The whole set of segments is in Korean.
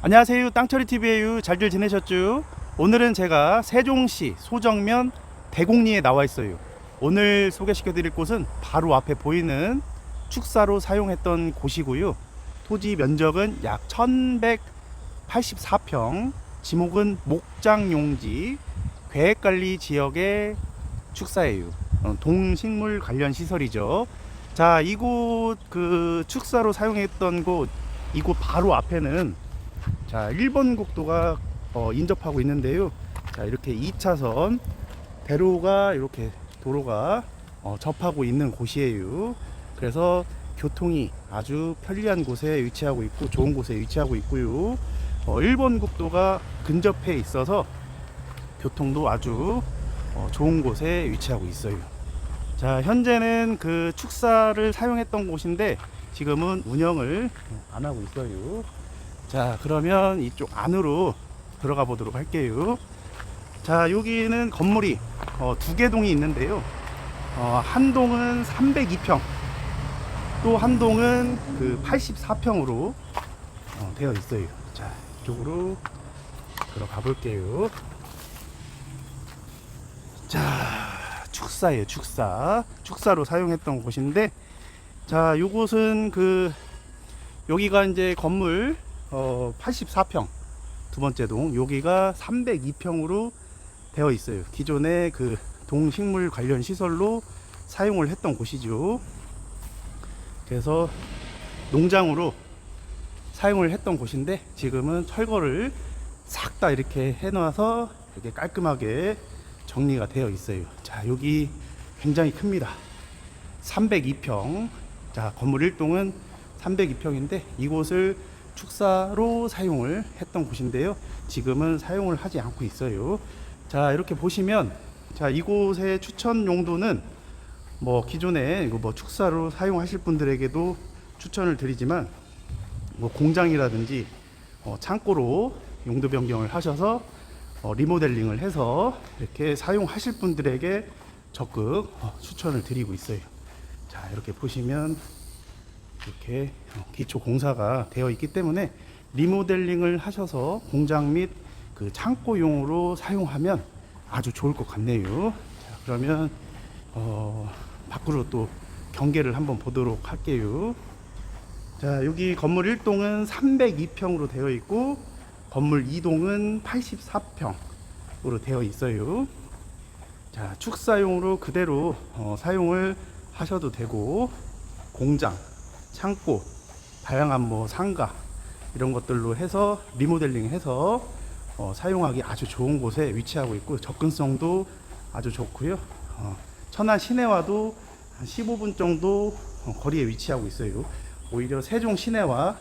안녕하세요. 땅처리TV에요 잘들 지내셨죠? 오늘은 제가 세종시 소정면 대곡리에 나와 있어요. 오늘 소개시켜 드릴 곳은 바로 앞에 보이는 축사로 사용했던 곳이고요. 토지 면적은 약 1184평 지목은 목장용지 계획관리 지역의 축사예요. 어, 동식물 관련 시설이죠. 자 이곳 그 축사로 사용했던 곳 이곳 바로 앞에는 자 1번 국도가 어, 인접하고 있는데요. 자 이렇게 2차선 대로가 이렇게 도로가 어, 접하고 있는 곳이에요. 그래서 교통이 아주 편리한 곳에 위치하고 있고 좋은 곳에 위치하고 있고요. 어, 1번 국도가 근접해 있어서 교통도 아주 어, 좋은 곳에 위치하고 있어요. 자 현재는 그 축사를 사용했던 곳인데 지금은 운영을 안 하고 있어요 자 그러면 이쪽 안으로 들어가 보도록 할게요. 자 여기는 건물이 어, 두개 동이 있는데요. 어, 한 동은 302평 또 한 동은 그 84평으로 어, 되어 있어요. 자 이쪽으로 들어가 볼게요. 자 축사예요 축사. 축사로 사용했던 곳인데 자 요곳은 그 여기가 이제 건물 어 84평. 두 번째 동. 여기가 302평으로 되어 있어요. 기존의 그 동식물 관련 시설로 사용을 했던 곳이죠. 그래서 농장으로 사용을 했던 곳인데 지금은 철거를 싹 다 이렇게 해놔서 이렇게 깔끔하게 정리가 되어 있어요. 자 여기 굉장히 큽니다. 302평. 자 건물 1동은 302평인데 이곳을 축사로 사용을 했던 곳인데요 지금은 사용을 하지 않고 있어요 자 이렇게 보시면 자 이곳의 추천 용도는 뭐 기존에 이거 뭐 축사로 사용하실 분들에게도 추천을 드리지만 뭐 공장이라든지 어, 창고로 용도 변경을 하셔서 어, 리모델링을 해서 이렇게 사용하실 분들에게 적극 어, 추천을 드리고 있어요. 자 이렇게 보시면 이렇게 어, 기초 공사가 되어 있기 때문에 리모델링을 하셔서 공장 및 그 창고용으로 사용하면 아주 좋을 것 같네요. 자 그러면 어, 밖으로 또 경계를 한번 보도록 할게요. 자 여기 건물 1동은 302평으로 되어 있고 건물 2동은 84평으로 되어 있어요. 자, 축사용으로 그대로 어, 사용을 하셔도 되고 공장, 창고, 다양한 뭐 상가 이런 것들로 해서 리모델링 해서 어, 사용하기 아주 좋은 곳에 위치하고 있고 접근성도 아주 좋고요. 어, 천안 시내와도 한 15분 정도 어, 거리에 위치하고 있어요. 오히려 세종 시내와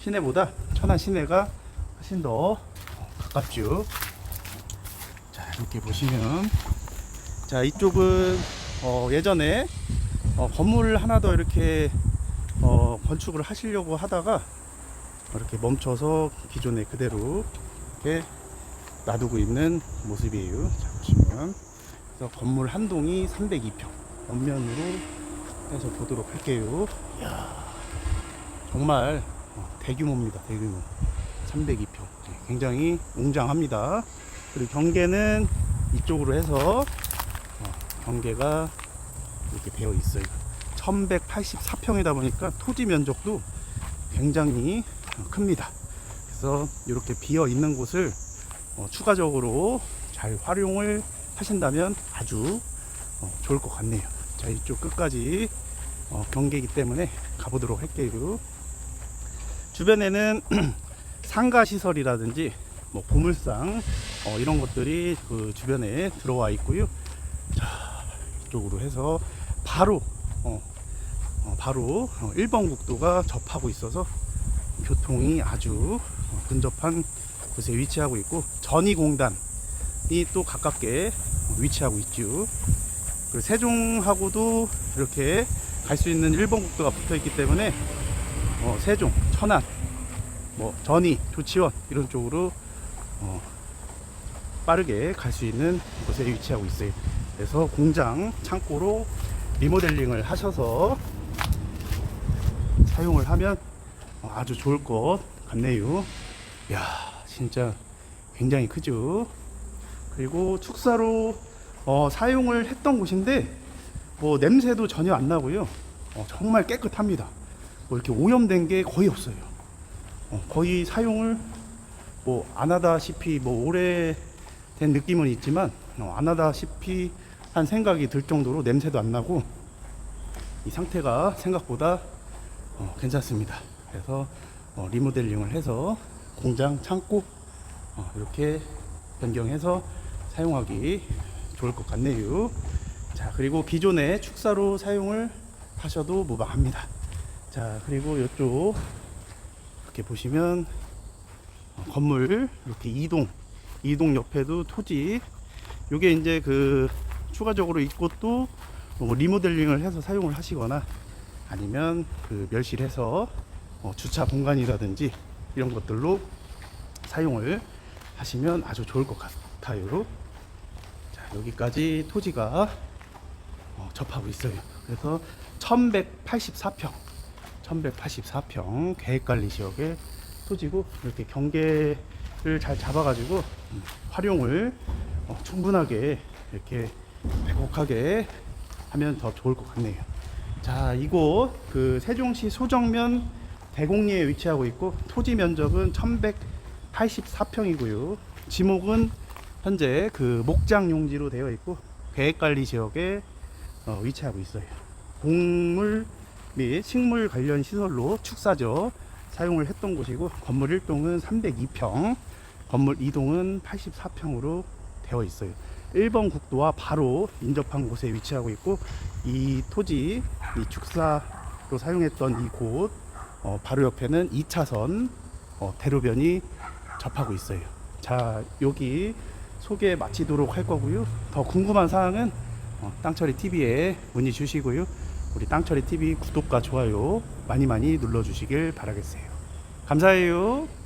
시내보다 천안 시내가 훨씬 더 가깝죠. 자 이렇게 보시면 자 이쪽은 어, 예전에 어, 건물 하나 더 이렇게 어, 건축을 하시려고 하다가 이렇게 멈춰서 기존에 그대로 이렇게 놔두고 있는 모습이에요. 자 보시면 그래서 건물 한 동이 302평 옆면으로 해서 보도록 할게요. 이야, 정말 어, 대규모입니다. 대규모. 302평. 굉장히 웅장합니다. 그리고 경계는 이쪽으로 해서 어, 경계가 이렇게 되어 있어요. 1184평이다 보니까 토지 면적도 굉장히 어, 큽니다. 그래서 이렇게 비어 있는 곳을 어, 추가적으로 잘 활용을 하신다면 아주 어, 좋을 것 같네요. 자, 이쪽 끝까지 어, 경계이기 때문에 가보도록 할게요. 주변에는 상가 시설이라든지 뭐 보물상 어, 이런 것들이 그 주변에 들어와 있고요. 자 이쪽으로 해서 바로 어, 어, 바로 어, 1번 국도가 접하고 있어서 교통이 아주 어, 근접한 곳에 위치하고 있고 전이공단이 또 가깝게 어, 위치하고 있죠. 그리고 세종하고도 이렇게 갈 수 있는 1번 국도가 붙어 있기 때문에 어, 세종, 천안 뭐 전이, 조치원 이런 쪽으로 어, 빠르게 갈 수 있는 곳에 위치하고 있어요. 그래서 공장 창고로 리모델링을 하셔서 사용을 하면 어, 아주 좋을 것 같네요. 야, 진짜 굉장히 크죠. 그리고 축사로 어, 사용을 했던 곳인데 뭐 냄새도 전혀 안 나고요. 어, 정말 깨끗합니다. 뭐 이렇게 오염된 게 거의 없어요. 어, 거의 사용을 뭐 안 하다시피 뭐 오래된 느낌은 있지만 어, 안 하다시피 한 생각이 들 정도로 냄새도 안 나고 이 상태가 생각보다 어, 괜찮습니다. 그래서 어, 리모델링을 해서 공장 창고 어, 이렇게 변경해서 사용하기 좋을 것 같네요. 자 그리고 기존의 축사로 사용을 하셔도 무방합니다. 자 그리고 이쪽 이렇게 보시면 어, 건물 이렇게 이동 이동 옆에도 토지 요게 이제 그 추가적으로 이곳도 뭐 리모델링을 해서 사용을 하시거나 아니면 그 멸실해서 어, 주차 공간이라든지 이런 것들로 사용을 하시면 아주 좋을 것 같아요. 자, 여기까지 토지가 어, 접하고 있어요. 그래서 1184평, 1184평 계획관리 지역의 토지고 이렇게 경계를 잘 잡아가지고 음, 활용을 어, 충분하게 이렇게 배곡하게 하면 더 좋을 것 같네요. 자, 이곳 그 세종시 소정면 대곡리에 위치하고 있고 토지 면적은 1184평이고요. 지목은 현재 그 목장 용지로 되어 있고 계획 관리 지역에 어, 위치하고 있어요. 곡물 및 식물 관련 시설로 축사죠. 사용을 했던 곳이고 건물 1동은 302평, 건물 2동은 84평으로 되어 있어요. 1번 국도와 바로 인접한 곳에 위치하고 있고 이 토지, 이 축사로 사용했던 이곳 어, 바로 옆에는 2차선 어, 대로변이 접하고 있어요. 자, 여기 소개 마치도록 할 거고요. 더 궁금한 사항은 어, 땅처리 TV에 문의 주시고요. 우리 땅처리 TV 구독과 좋아요 많이 많이 눌러 주시길 바라겠어요. 감사해요.